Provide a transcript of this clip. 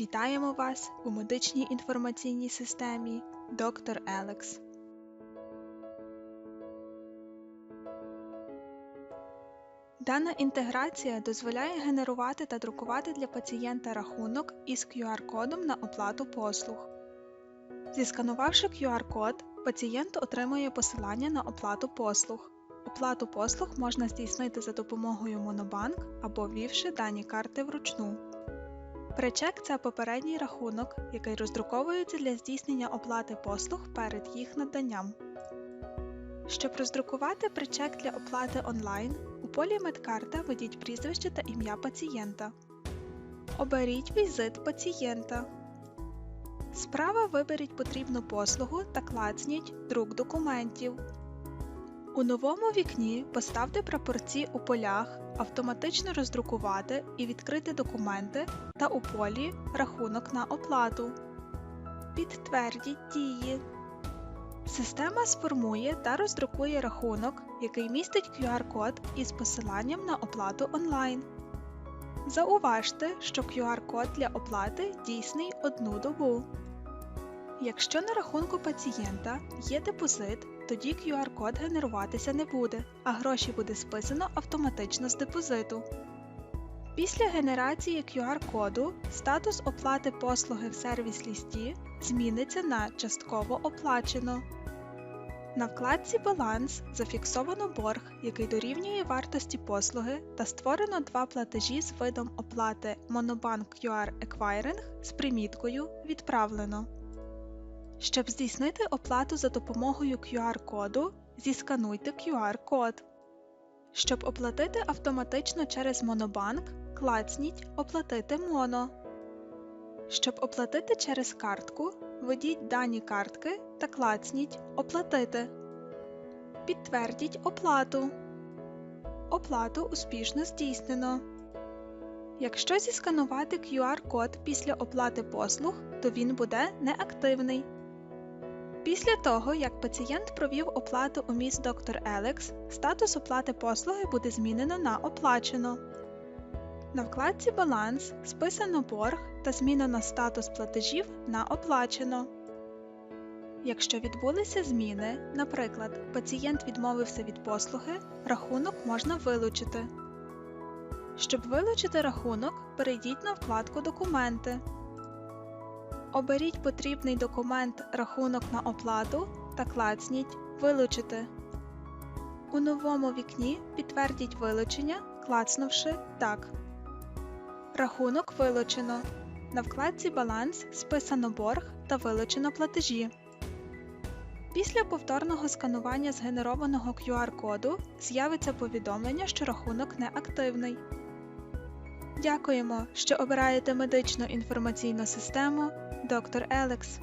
Вітаємо вас у медичній інформаційній системі Доктор Елекс. Дана інтеграція дозволяє генерувати та друкувати для пацієнта рахунок із QR-кодом на оплату послуг. Зісканувавши QR-код, пацієнт отримує посилання на оплату послуг. Оплату послуг можна здійснити за допомогою Монобанк або ввівши дані карти вручну. Причек це попередній рахунок, який роздруковується для здійснення оплати послуг перед їх наданням. Щоб роздрукувати причек для оплати онлайн, у полі Медкарта введіть прізвище та ім'я пацієнта. Оберіть візит пацієнта. Справа виберіть потрібну послугу та клацніть Друк документів. У новому вікні поставте прапорці у полях Автоматично роздрукувати і відкрити документи та у полі Рахунок на оплату. Підтвердіть дії. Система сформує та роздрукує рахунок, який містить QR-код із посиланням на оплату онлайн. Зауважте, що QR-код для оплати дійсний одну добу. Якщо на рахунку пацієнта є депозит, тоді QR-код генеруватися не буде, а гроші буде списано автоматично з депозиту. Після генерації QR-коду статус оплати послуги в сервіс-лісті зміниться на частково оплачено. На вкладці Баланс зафіксовано борг, який дорівнює вартості послуги, та створено два платежі з видом оплати Monobank QR Acquiring з приміткою Відправлено. Щоб здійснити оплату за допомогою QR-коду, зіскануйте QR-код. Щоб оплатити автоматично через Монобанк, клацніть Оплатити Моно. Щоб оплатити через картку, введіть дані картки та клацніть Оплатити. Підтвердіть оплату. Оплату успішно здійснено. Якщо зісканувати QR-код після оплати послуг, то він буде неактивний. Після того, як пацієнт провів оплату у міст Доктор Елекс, статус оплати послуги буде змінено на Оплачено. На вкладці Баланс списано борг та змінено статус платежів на Оплачено. Якщо відбулися зміни, наприклад, пацієнт відмовився від послуги, рахунок можна вилучити. Щоб вилучити рахунок, перейдіть на вкладку Документи. Оберіть потрібний документ Рахунок на оплату та клацніть Вилучити. У новому вікні підтвердіть вилучення, клацнувши Так. Рахунок вилучено. На вкладці Баланс списано борг та вилучено платежі. Після повторного сканування згенерованого QR-коду з'явиться повідомлення, що рахунок неактивний. Дякуємо, що обираєте медичну інформаційну систему Доктор Елекс.